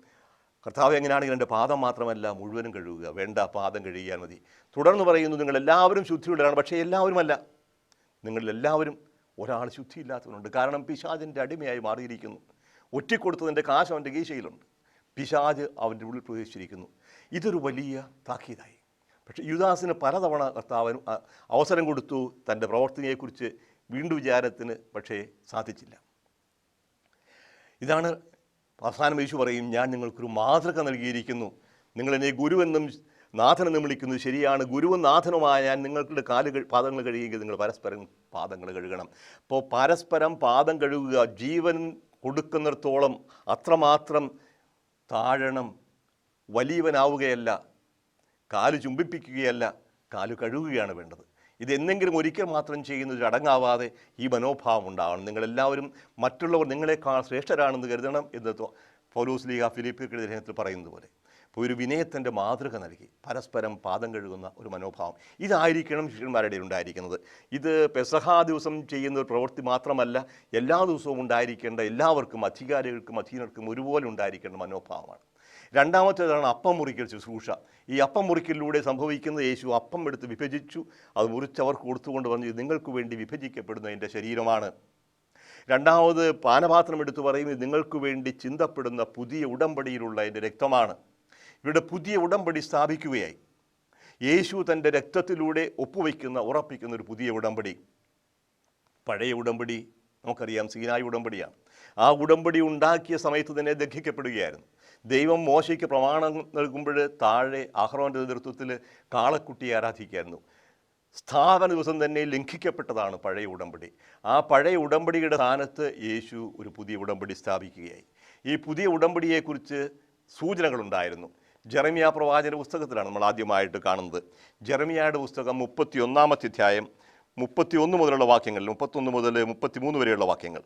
കർത്താവ് എങ്ങനെയാണെങ്കിൽ എന്റെ പാദം മാത്രമല്ല മുഴുവനും കഴുകുക. വേണ്ട പാദം കഴുകിയാൽ മതി. തുടർന്ന് പറയുന്നു നിങ്ങൾ എല്ലാവരും ശുദ്ധിയുള്ളവരാണ് പക്ഷേ എല്ലാവരുമല്ല. നിങ്ങളിലെല്ലാവരും ഒരാൾ ശുദ്ധിയില്ലാത്തവനുണ്ട്. കാരണം പിശാചിന്റെ അടിമയായി മാറിയിരിക്കുന്നു. ഒറ്റിക്കൊടുത്തതിന്റെ കാശ് അവന്റെ കീശയിലുണ്ട് പിശാജ് അവന്റെ ഉള്ളിൽ പ്രവേശിച്ചിരിക്കുന്നു. ഇതൊരു വലിയ താക്കീതായി. പക്ഷേ യുദാസിന് പലതവണ കർത്താവ് അവസരം കൊടുത്തു. തന്റെ പ്രവർത്തനയെക്കുറിച്ച് വീണ്ടും വിചാരത്തിന് പക്ഷേ സാധിച്ചില്ല. ഇതാണ് അവസാനം യേശു പറയും ഞാൻ നിങ്ങൾക്കൊരു മാതൃക നൽകിയിരിക്കുന്നു. നിങ്ങളെന്നെ ഗുരുവെന്നും നാഥനെന്നും വിളിക്കുന്നത് ശരിയാണ്. ഗുരുവും നാഥനുമായ ഞാൻ നിങ്ങളുടെ കാലുകൾ പാദങ്ങൾ കഴുകിയെങ്കിൽ നിങ്ങൾ പരസ്പരം പാദങ്ങൾ കഴുകണം. അപ്പോൾ പരസ്പരം പാദം കഴുകുക ജീവൻ കൊടുക്കുന്നിടത്തോളം അത്രമാത്രം താഴണം വലിയവനാവുകയല്ല കാൽ ചുംബിപ്പിക്കുകയല്ല കാൽ കഴുകുകയാണ് വേണ്ടത്. ഇതെന്തെങ്കിലും ഒരിക്കൽ മാത്രം ചെയ്യുന്ന ഒരു അടങ്ങാവാതെ ഈ മനോഭാവം ഉണ്ടാവണം. നിങ്ങളെല്ലാവരും മറ്റുള്ളവർ നിങ്ങളെക്കാൾ ശ്രേഷ്ഠരാണെന്ന് കരുതണം എന്ന് പൗലോസ് ലീഗ ഫിലിപ്പിയുടെ ലേഖനത്തിൽ പറയുന്നത് പോലെ. ഒരു വിനയത്തിന്റെ മാതൃക നൽകി. പരസ്പരം പാദം കഴുകുന്ന ഒരു മനോഭാവം. ഇതായിരിക്കണം ശിഷ്യന്മാരുടെ ഉണ്ടായിരിക്കുന്നത്. ഇത് പെസഹാ ദിവസം ചെയ്യുന്ന ഒരു പ്രവൃത്തി മാത്രമല്ല എല്ലാ ദിവസവും ഉണ്ടായിരിക്കേണ്ട എല്ലാവർക്കും അധികാരികൾക്കും അധീനർക്കും ഒരുപോലെ ഉണ്ടായിരിക്കേണ്ട മനോഭാവമാണ്. രണ്ടാമത്തേതാണ് അപ്പം മുറിക്കൽ ശുശ്രൂഷ. ഈ അപ്പം മുറിക്കലിലൂടെ സംഭവിക്കുന്ന യേശു അപ്പം എടുത്ത് വിഭജിച്ചു. അത് മുറിച്ചവർക്ക് കൊടുത്തുകൊണ്ട് പറഞ്ഞു "ഇത് നിങ്ങൾക്ക് വേണ്ടി വിഭജിക്കപ്പെടുന്ന എന്റെ ശരീരമാണ്. രണ്ടാമത് പാനപാത്രം എടുത്തു പറയും "ഇത് നിങ്ങൾക്ക് വേണ്ടി ചിന്തപ്പെടുന്ന പുതിയ ഉടമ്പടിയിലുള്ള എന്റെ രക്തമാണ്. ഇവരുടെ പുതിയ ഉടമ്പടി സ്ഥാപിക്കുകയായി. യേശു തന്റെ രക്തത്തിലൂടെ ഒപ്പുവയ്ക്കുന്ന ഉറപ്പിക്കുന്ന ഒരു പുതിയ ഉടമ്പടി. പഴയ ഉടമ്പടി നമുക്കറിയാം സീനായ ഉടമ്പടിയാണ്. ആ ഉടമ്പടി ഉണ്ടാക്കിയ സമയത്ത് തന്നെ ദഹിക്കപ്പെടുകയായിരുന്നു. ദൈവം മോശയ്ക്ക് പ്രമാണം നൽകുമ്പോൾ താഴെ അഹ്റോന്റെ നേതൃത്വത്തിൽ കാളക്കുട്ടിയെ ആരാധിക്കായിരുന്നു സ്ഥാപന ദിവസം തന്നെ ലംഘിക്കപ്പെട്ടതാണ് പഴയ ഉടമ്പടി. ആ പഴയ ഉടമ്പടിയുടെ സ്ഥാനത്ത് യേശു ഒരു പുതിയ ഉടമ്പടി സ്ഥാപിക്കുകയായി. ഈ പുതിയ ഉടമ്പടിയെക്കുറിച്ച് സൂചനകളുണ്ടായിരുന്നു. ജെറമിയ പ്രവാചന പുസ്തകത്തിലാണ് നമ്മൾ ആദ്യമായിട്ട് കാണുന്നത്. ജെറമിയയുടെ പുസ്തകം മുപ്പത്തി ഒന്നാമത്തെ അധ്യായം മുപ്പത്തി ഒന്ന് മുതലുള്ള വാക്യങ്ങൾ മുപ്പത്തൊന്ന് മുതൽ മുപ്പത്തിമൂന്ന് വരെയുള്ള വാക്യങ്ങൾ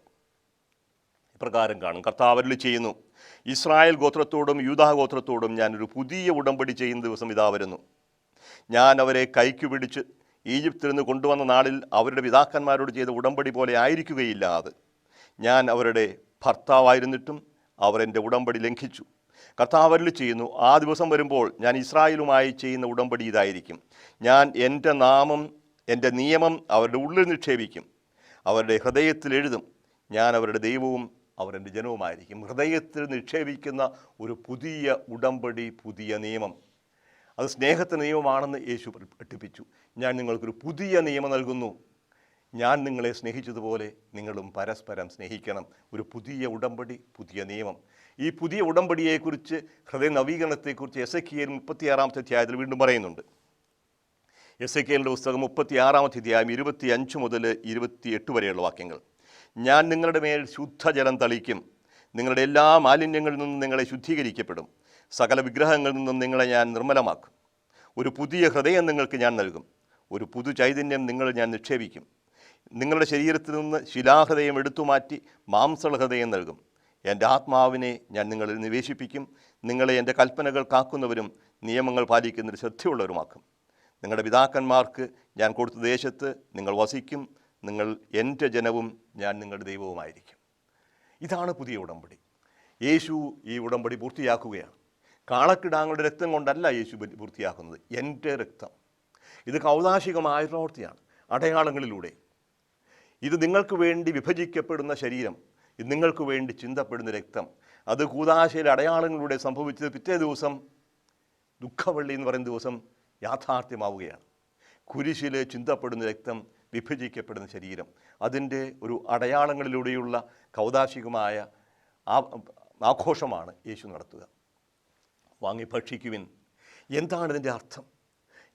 ഇപ്രകാരം കാണും. കർത്താവരിൽ ചെയ്യുന്നു ഇസ്രായേൽ ഗോത്രത്തോടും യൂതാ ഗോത്രത്തോടും ഞാനൊരു പുതിയ ഉടമ്പടി ചെയ്യുന്ന ദിവസം ഇതാ വരുന്നു. ഞാൻ അവരെ കൈക്കു പിടിച്ച് ഈജിപ്തിൽ നിന്ന് കൊണ്ടുവന്ന നാളിൽ അവരുടെ പിതാക്കന്മാരോട് ചെയ്ത ഉടമ്പടി പോലെ ആയിരിക്കുകയില്ല അത്. ഞാൻ അവരുടെ ഭർത്താവായിരുന്നിട്ടും അവർ ഉടമ്പടി ലംഘിച്ചു. കർത്താവരിൽ ചെയ്യുന്നു ആ ദിവസം വരുമ്പോൾ ഞാൻ ഇസ്രായേലുമായി ചെയ്യുന്ന ഉടമ്പടി ഇതായിരിക്കും. ഞാൻ എന്റെ നാമം എന്റെ നിയമം അവരുടെ ഉള്ളിൽ നിക്ഷേപിക്കും. അവരുടെ ഹൃദയത്തിൽ എഴുതും ഞാൻ അവരുടെ ദൈവവും അവരെന്റെ ജനവുമായിരിക്കും. ഹൃദയത്തിൽ നിക്ഷേപിക്കുന്ന ഒരു പുതിയ ഉടമ്പടി പുതിയ നിയമം. അത് സ്നേഹത്തിന് നിയമമാണെന്ന് യേശു പഠിപ്പിച്ചു. ഞാൻ നിങ്ങൾക്കൊരു പുതിയ നിയമം നൽകുന്നു. ഞാൻ നിങ്ങളെ സ്നേഹിച്ചതുപോലെ നിങ്ങളും പരസ്പരം സ്നേഹിക്കണം. ഒരു പുതിയ ഉടമ്പടി പുതിയ നിയമം. ഈ പുതിയ ഉടമ്പടിയെക്കുറിച്ച് ഹൃദയ നവീകരണത്തെക്കുറിച്ച് എസ് എ കിയൽ മുപ്പത്തിയാറാമത്തെ അധ്യായത്തിൽ വീണ്ടും പറയുന്നുണ്ട്. എസ് എ കെലിന്റെ പുസ്തകം മുപ്പത്തിയാറാമത്തെ അധ്യായം ഇരുപത്തി അഞ്ച് മുതൽ ഇരുപത്തി എട്ട് വരെയുള്ള വാക്യങ്ങൾ. ഞാൻ നിങ്ങളുടെ മേൽ ശുദ്ധജലം തളിക്കും. നിങ്ങളുടെ എല്ലാ മാലിന്യങ്ങളിൽ നിന്നും നിങ്ങളെ ശുദ്ധീകരിക്കപ്പെടും. സകല വിഗ്രഹങ്ങളിൽ നിന്നും നിങ്ങളെ ഞാൻ നിർമ്മലമാക്കും. ഒരു പുതിയ ഹൃദയം നിങ്ങൾക്ക് ഞാൻ നൽകും. ഒരു പുതു ചൈതന്യം നിങ്ങൾ ഞാൻ നിക്ഷേപിക്കും. നിങ്ങളുടെ ശരീരത്തിൽ നിന്ന് ശിലാഹൃദയം എടുത്തു മാറ്റി മാംസള ഹൃദയം നൽകും. എന്റെ ആത്മാവിനെ ഞാൻ നിങ്ങളിൽ നിവേശിപ്പിക്കും. നിങ്ങളെ എന്റെ കൽപ്പനകൾ കാക്കുന്നവരും നിയമങ്ങൾ പാലിക്കുന്നതിൽ ശ്രദ്ധയുള്ളവരുമാക്കും. നിങ്ങളുടെ പിതാക്കന്മാർക്ക് ഞാൻ കൊടുത്ത ദേശത്ത് നിങ്ങൾ വസിക്കും. നിങ്ങൾ എന്റെ ജനവും ഞാൻ നിങ്ങളുടെ ദൈവവുമായിരിക്കും. ഇതാണ് പുതിയ ഉടമ്പടി. യേശു ഈ ഉടമ്പടി പൂർത്തിയാക്കുകയാണ്. കാളക്കിടാങ്ങളുടെ രക്തം കൊണ്ടല്ല യേശു പൂർത്തിയാക്കുന്നത്. എന്റെ രക്തം. ഇത് കൗതാശികമായ പ്രവൃത്തിയാണ്. അടയാളങ്ങളിലൂടെ. ഇത് നിങ്ങൾക്ക് വേണ്ടി വിഭജിക്കപ്പെടുന്ന ശരീരം. നിങ്ങൾക്ക് വേണ്ടി ചിന്തപ്പെടുന്ന രക്തം. അത് കൂതാശയിലെ അടയാളങ്ങളിലൂടെ സംഭവിച്ചത് പിറ്റേ ദിവസം ദുഃഖവള്ളി എന്ന് പറയുന്ന ദിവസം യാഥാർത്ഥ്യമാവുകയാണ്. കുരിശിലെ ചിന്തപ്പെടുന്ന രക്തം വിഭജിക്കപ്പെടുന്ന ശരീരം. അതിന്റെ ഒരു അടയാളങ്ങളിലൂടെയുള്ള കൗതാശികമായ ആഘോഷമാണ് യേശു നടത്തുക. വാങ്ങി ഭക്ഷിക്കുവിൻ. എന്താണ് ഇതിന്റെ അർത്ഥം?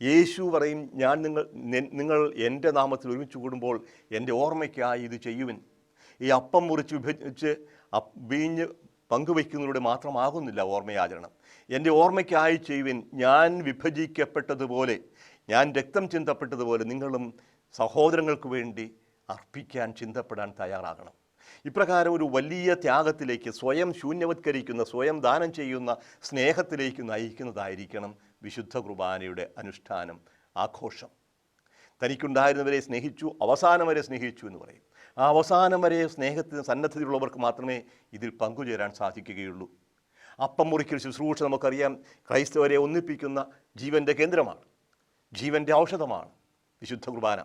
യേശു പറയും ഞാൻ നിങ്ങൾ നിങ്ങൾ എന്റെ നാമത്തിൽ ഒരുമിച്ച് കൂടുമ്പോൾ എന്റെ ഓർമ്മയ്ക്കായി ഇത് ചെയ്യുവിൻ. ഈ അപ്പം മുറിച്ച് വിഭജിച്ച് വീഞ്ഞ് പങ്കുവയ്ക്കുന്നതിലൂടെ മാത്രമാകുന്നില്ല ഓർമ്മയാചരണം. എന്റെ ഓർമ്മയ്ക്കായി ചെയ്യുവിൻ ഞാൻ വിഭജിക്കപ്പെട്ടതുപോലെ ഞാൻ രക്തം ചിന്തപ്പെട്ടതുപോലെ നിങ്ങളും സഹോദരങ്ങൾക്ക് വേണ്ടി അർപ്പിക്കാൻ ചിന്തപ്പെടാൻ തയ്യാറാകണം. ഇപ്രകാരം ഒരു വലിയ ത്യാഗത്തിലേക്ക് സ്വയം ശൂന്യവത്കരിക്കുന്ന സ്വയം ദാനം ചെയ്യുന്ന സ്നേഹത്തിലേക്ക് നയിക്കുന്നതായിരിക്കണം വിശുദ്ധ കുർബാനയുടെ അനുഷ്ഠാനം ആഘോഷം. തനിക്കുണ്ടായിരുന്നവരെ സ്നേഹിച്ചു അവസാനം വരെ സ്നേഹിച്ചു എന്ന് പറയും. അവസാനം വരെ സ്നേഹത്തിന് സന്നദ്ധതയുള്ളവർക്ക് മാത്രമേ ഇതിൽ പങ്കുചേരാൻ സാധിക്കുകയുള്ളൂ. അപ്പം മുറിക്കൽ ശുശ്രൂഷ നമുക്കറിയാം ക്രൈസ്തവരെ ഒന്നിപ്പിക്കുന്ന ജീവന്റെ കേന്ദ്രമാണ്. ജീവന്റെ ഔഷധമാണ് വിശുദ്ധ കുർബാന.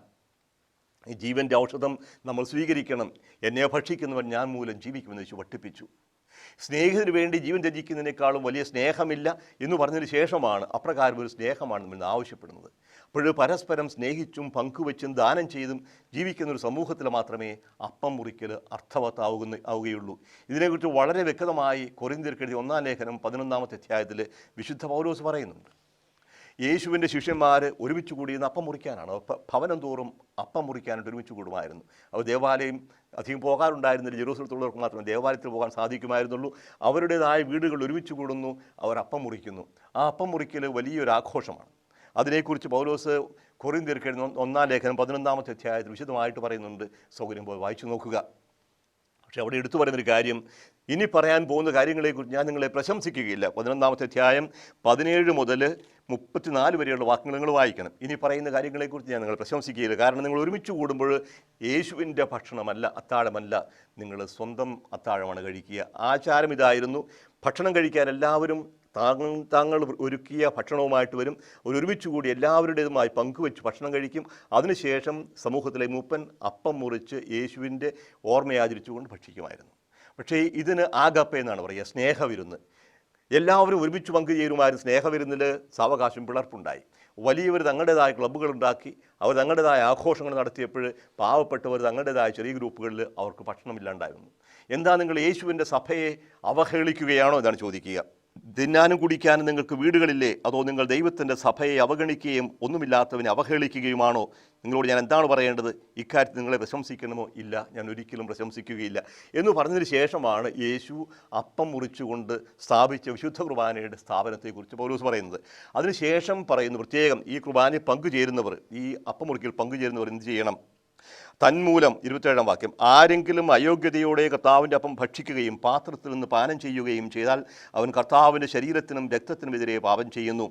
ഈ ജീവന്റെ ഔഷധം നമ്മൾ സ്വീകരിക്കണം. എന്നെ ഭക്ഷിക്കുന്നവൻ ഞാൻ മൂലം ജീവിക്കുമെന്ന് വെച്ച് വട്ടിപ്പിച്ചു സ്നേഹത്തിന് വേണ്ടി ജീവൻ ത്യജിക്കുന്നതിനേക്കാളും വലിയ സ്നേഹമില്ല എന്ന് പറഞ്ഞതിന് ശേഷമാണ് അപ്രകാരം ഒരു സ്നേഹമാണ് നമ്മൾ ആവശ്യപ്പെടുന്നത്. അപ്പോൾ പരസ്പരം സ്നേഹിച്ചും പങ്കുവെച്ചും ദാനം ചെയ്തും ജീവിക്കുന്ന ഒരു സമൂഹത്തിൽ മാത്രമേ അപ്പം മുറിക്കൽ അർത്ഥവത്താവുന്ന ആവുകയുള്ളൂ. ഇതിനെക്കുറിച്ച് വളരെ വ്യക്തമായി കൊറിന്തിർക്കെഴുതി ഒന്നാം ലേഖനം പതിനൊന്നാമത്തെ അധ്യായത്തിൽ വിശുദ്ധ പൗലോസ് പറയുന്നുണ്ട്. യേശുവിന്റെ ശിഷ്യന്മാർ ഒരുമിച്ച് കൂടിയിരുന്ന് അപ്പം മുറിക്കാനാണ്. ഭവനം തോറും അപ്പം മുറിക്കാനായിട്ട് ഒരുമിച്ച് കൂടുമായിരുന്നു. അവർ ദേവാലയം അധികം പോകാറുണ്ടായിരുന്നില്ല. ജെറൂസലത്തുള്ളവർക്ക് മാത്രമേ ദേവാലയത്തിൽ പോകാൻ സാധിക്കുമായിരുന്നുള്ളൂ. അവരുടേതായ വീടുകൾ ഒരുമിച്ച് കൂടുന്നു. അവർ അപ്പം മുറിക്കുന്നു. ആ അപ്പം മുറിക്കൽ വലിയൊരു ആഘോഷമാണ്. അതിനെക്കുറിച്ച് പൗലോസ് കൊറിന്തിയർക്ക് എഴുതുന്ന ഒന്നാം ലേഖനം പതിനൊന്നാമത്തെ അധ്യായത്തിൽ വിശദമായിട്ട് പറയുന്നുണ്ട്. സൗകര്യം പോയി വായിച്ചു നോക്കുക. പക്ഷേ അവിടെ എടുത്തു പറയുന്നൊരു കാര്യം ഇനി പറയാൻ പോകുന്ന കാര്യങ്ങളെക്കുറിച്ച് ഞാൻ നിങ്ങളെ പ്രശംസിക്കുകയില്ല. പതിനൊന്നാമത്തെ അധ്യായം പതിനേഴ് മുതൽ മുപ്പത്തിനാല് വരെയുള്ള വാക്കുകൾ നിങ്ങൾ വായിക്കണം. ഇനി പറയുന്ന കാര്യങ്ങളെക്കുറിച്ച് ഞാൻ നിങ്ങളെ പ്രശംസിക്കുകയില്ല. കാരണം നിങ്ങൾ ഒരുമിച്ച് കൂടുമ്പോൾ യേശുവിന്റെ ഭക്ഷണമല്ല അത്താഴമല്ല. നിങ്ങൾ സ്വന്തം അത്താഴമാണ് കഴിക്കുക. ആചാരം ഇതായിരുന്നു. ഭക്ഷണം കഴിക്കാൻ എല്ലാവരും താങ്കൾ താങ്കൾ ഒരുക്കിയ ഭക്ഷണവുമായിട്ട് വരും. ഒരു ഒരുമിച്ച് കൂടി എല്ലാവരുടേതുമായി പങ്കുവെച്ച് ഭക്ഷണം കഴിക്കും. അതിനുശേഷം സമൂഹത്തിലെ മൂപ്പൻ അപ്പം മുറിച്ച് യേശുവിന്റെ ഓർമ്മയാചരിച്ചുകൊണ്ട് ഭക്ഷിക്കുമായിരുന്നു. പക്ഷേ ഇതിന് ആഗപ്പ എന്നാണ് പറയുക സ്നേഹവിരുന്ന്. എല്ലാവരും ഒരുമിച്ച് പങ്കുചേരുമായിരുന്നു സ്നേഹവിരുന്നിൽ സാവകാശം പിളർപ്പുണ്ടായി. വലിയവർ തങ്ങളുടേതായ ക്ലബ്ബുകൾ ഉണ്ടാക്കി അവർ തങ്ങളുടേതായ ആഘോഷങ്ങൾ നടത്തിയപ്പോൾ പാവപ്പെട്ടവർ തങ്ങളുടേതായ ചെറിയ ഗ്രൂപ്പുകളിൽ അവർക്ക് ഭക്ഷണമില്ലാണ്ടായിരുന്നു. എന്താ നിങ്ങൾ യേശുവിന്റെ സഭയെ അവഹേളിക്കുകയാണോ എന്നാണ് ചോദിക്കുക. തിന്നാനും കുടിക്കാനും നിങ്ങൾക്ക് വീടുകളില്ലേ? അതോ നിങ്ങൾ ദൈവത്തിന്റെ സഭയെ അവഗണിക്കുകയും ഒന്നുമില്ലാത്തവനെ അവഹേളിക്കുകയുമാണോ? നിങ്ങളോട് ഞാൻ എന്താണ് പറയേണ്ടത്? ഇക്കാര്യത്തിൽ നിങ്ങളെ പ്രശംസിക്കണമോ? ഇല്ല. ഞാൻ ഒരിക്കലും പ്രശംസിക്കുകയില്ല. എന്ന് പറഞ്ഞതിന് ശേഷമാണ് യേശു അപ്പം മുറിച്ചുകൊണ്ട് സ്ഥാപിച്ച വിശുദ്ധ കുർബാനയുടെ സ്ഥാപനത്തെക്കുറിച്ച് പൗലോസ് പറയുന്നത്. അതിനുശേഷം പറയുന്നു പ്രത്യേകം ഈ കുർബാനയിൽ പങ്കുചേരുന്നവർ ഈ അപ്പം മുറിക്കൽ പങ്കുചേരുന്നവർ എന്ത് ചെയ്യണം? തന്മൂലം ഇരുപത്തേഴാം വാക്യം ആരെങ്കിലും അയോഗ്യതയോടെ കർത്താവിന്റെ അപ്പം ഭക്ഷിക്കുകയും പാത്രത്തിൽ നിന്ന് പാനം ചെയ്യുകയും ചെയ്താൽ അവൻ കർത്താവിന്റെ ശരീരത്തിനും രക്തത്തിനുമെതിരെ പാപം ചെയ്യുന്നു.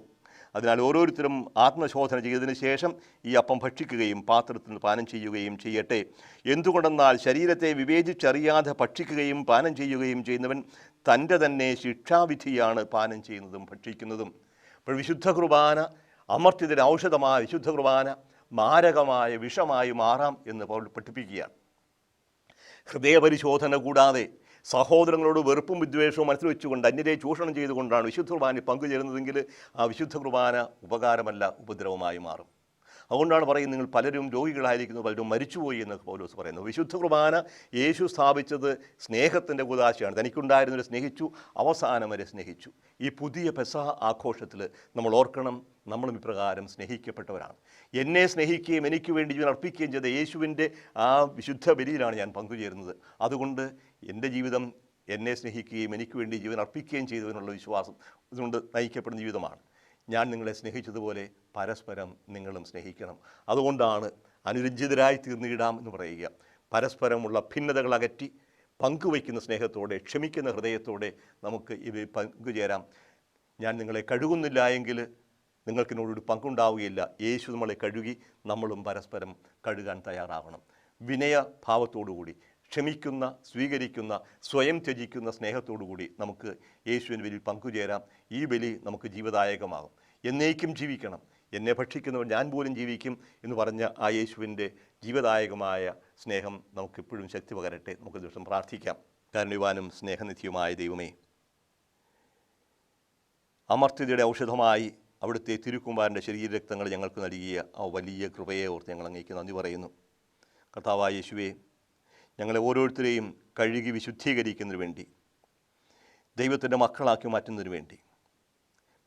അതിനാൽ ഓരോരുത്തരും ആത്മശോധന ചെയ്തതിന് ശേഷം ഈ അപ്പം ഭക്ഷിക്കുകയും പാത്രത്തിൽ നിന്ന് പാനം ചെയ്യുകയും ചെയ്യട്ടെ. എന്തുകൊണ്ടെന്നാൽ ശരീരത്തെ വിവേചിച്ചറിയാതെ ഭക്ഷിക്കുകയും പാനം ചെയ്യുകയും ചെയ്യുന്നവൻ തന്റെ തന്നെ ശിക്ഷാവിധിയാണ് പാനം ചെയ്യുന്നതും ഭക്ഷിക്കുന്നതും. അപ്പോൾ വിശുദ്ധ കുർബാന അമർത്തിയതിന് ഔഷധമായ വിശുദ്ധ കുർബാന മാരകമായ വിഷമായി മാറാം എന്ന് പൗൽ പഠിപ്പിക്കുകയാണ്. ഹൃദയപരിശോധന കൂടാതെ സഹോദരങ്ങളോട് വെറുപ്പും വിദ്വേഷവും മനസ്സിൽ വെച്ചുകൊണ്ട് അന്യരെ ചൂഷണം ചെയ്തുകൊണ്ടാണ് വിശുദ്ധ കുർബാനയിൽ പങ്കുചേരുന്നതെങ്കിൽ ആ വിശുദ്ധ കുർബാന ഉപകാരമല്ല ഉപദ്രവമായി മാറും. അതുകൊണ്ടാണ് പറയുന്നത് നിങ്ങൾ പലരും രോഗികളായിരിക്കുന്നു പലരും മരിച്ചുപോയി എന്ന് പൗലോസ് പറയുന്നു. വിശുദ്ധ കുർബാന യേശു സ്ഥാപിച്ചത് സ്നേഹത്തിന്റെ കുതാശയാണ്. തനിക്കുണ്ടായിരുന്നവരെ സ്നേഹിച്ചു അവസാനം വരെ സ്നേഹിച്ചു. ഈ പുതിയ പെസഹ ആഘോഷത്തിൽ നമ്മൾ ഓർക്കണം നമ്മളും ഇപ്രകാരം സ്നേഹിക്കപ്പെട്ടവരാണ്. എന്നെ സ്നേഹിക്കുകയും എനിക്ക് വേണ്ടി ജീവൻ അർപ്പിക്കുകയും ചെയ്ത യേശുവിന്റെ ആ വിശുദ്ധ ബലിയിലാണ് ഞാൻ പങ്കുചേരുന്നത്. അതുകൊണ്ട് എന്റെ ജീവിതം എന്നെ സ്നേഹിക്കുകയും എനിക്ക് വേണ്ടി ജീവൻ അർപ്പിക്കുകയും ചെയ്തവനുള്ള വിശ്വാസം ഇതുകൊണ്ട് നയിക്കപ്പെടുന്ന ജീവിതമാണ്. ഞാൻ നിങ്ങളെ സ്നേഹിച്ചതുപോലെ പരസ്പരം നിങ്ങളും സ്നേഹിക്കണം. അതുകൊണ്ടാണ് അനുരഞ്ജിതരായി തീർന്നിടാം എന്ന് പറയുക. പരസ്പരമുള്ള ഭിന്നതകൾ അകറ്റി പങ്കുവയ്ക്കുന്ന സ്നേഹത്തോടെ ക്ഷമിക്കുന്ന ഹൃദയത്തോടെ നമുക്ക് ഇവ പങ്കുചേരാം. ഞാൻ നിങ്ങളെ കഴുകുന്നില്ല എങ്കിൽ നിങ്ങൾക്ക് എന്നോടൊരു പങ്കുണ്ടാവുകയില്ല. യേശു നമ്മളെ കഴുകി നമ്മളും പരസ്പരം കഴുകാൻ തയ്യാറാവണം. വിനയഭാവത്തോടുകൂടി ക്ഷമിക്കുന്ന സ്വീകരിക്കുന്ന സ്വയം ത്യജിക്കുന്ന സ്നേഹത്തോടുകൂടി നമുക്ക് യേശുവിന്റെ ബലിയിൽ പങ്കുചേരാം. ഈ ബലി നമുക്ക് ജീവദായകമാകും. എന്നേക്കും ജീവിക്കണം. എന്നെ ഭക്ഷിക്കുന്നവർ ഞാൻ പോലും ജീവിക്കും എന്ന് പറഞ്ഞ ആ യേശുവിന്റെ ജീവദായകമായ സ്നേഹം നമുക്കെപ്പോഴും ശക്തി പകരട്ടെ. നമുക്ക് ദിവസം പ്രാർത്ഥിക്കാം. കാരണവാനും സ്നേഹനിധിയുമായ ദൈവമേ അമർത്യതയുടെ ഔഷധമായി അവിടുത്തെ തിരുക്കുമാരന്റെ ശരീരരക്തങ്ങൾ ഞങ്ങൾക്ക് നൽകിയ ആ വലിയ കൃപയെ ഓർത്ത് ഞങ്ങൾ അങ്ങേക്ക് നന്ദി പറയുന്നു. കർത്താവായ യേശുവെ ഞങ്ങളെ ഓരോരുത്തരെയും കഴുകി വിശുദ്ധീകരിക്കുന്നതിന് വേണ്ടി ദൈവത്തിന്റെ മക്കളാക്കി മാറ്റുന്നതിന് വേണ്ടി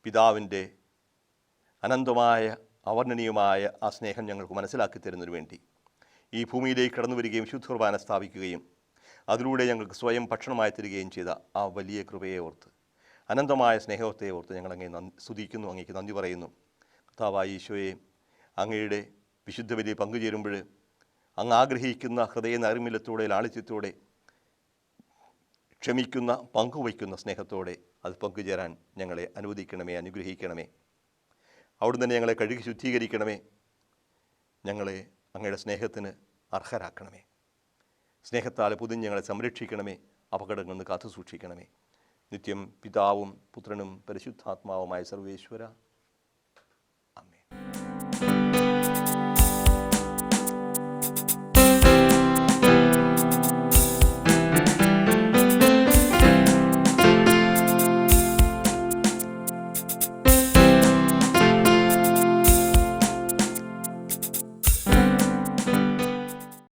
പിതാവിന്റെ അനന്തമായ അവർണനീയമായ ആ സ്നേഹം ഞങ്ങൾക്ക് മനസ്സിലാക്കി തരുന്നതിന് വേണ്ടി ഈ ഭൂമിയിലേക്ക് കടന്നു വരികയും ശുദ്ധ കുർബാന സ്ഥാപിക്കുകയും അതിലൂടെ ഞങ്ങൾക്ക് സ്വയം ഭക്ഷണമായി തരികയും ചെയ്ത ആ വലിയ കൃപയെ ഓർത്ത് അനന്തമായ സ്നേഹത്തെ ഓർത്ത് ഞങ്ങളങ്ങനെ നന്ദി സ്തുതിക്കുന്നു അങ്ങേക്ക് നന്ദി പറയുന്നു. കർത്താവായ ഈശോയെ അങ്ങയുടെ വിശുദ്ധ വിധി പങ്കുചേരുമ്പോൾ അങ്ങ് ആഗ്രഹിക്കുന്ന ഹൃദയ നൈർമല്യത്തോടെ ലാളിത്യത്തോടെ ക്ഷമിക്കുന്ന പങ്കുവയ്ക്കുന്ന സ്നേഹത്തോടെ അത് പങ്കുചേരാൻ ഞങ്ങളെ അനുവദിക്കണമേ അനുഗ്രഹിക്കണമേ. അവിടുന്ന് തന്നെ ഞങ്ങളെ കഴുകി ശുദ്ധീകരിക്കണമേ. ഞങ്ങളെ അങ്ങയുടെ സ്നേഹത്തിന് അർഹരാക്കണമേ. സ്നേഹത്താൽ പുതിഞ്ഞ് ഞങ്ങളെ സംരക്ഷിക്കണമേ. അപകടങ്ങളിൽ നിന്ന് കാത്തു സൂക്ഷിക്കണമേ നിത്യം പിതാവും പുത്രനും പരിശുദ്ധാത്മാവുമായ സർവേശ്വര. അമ്മേ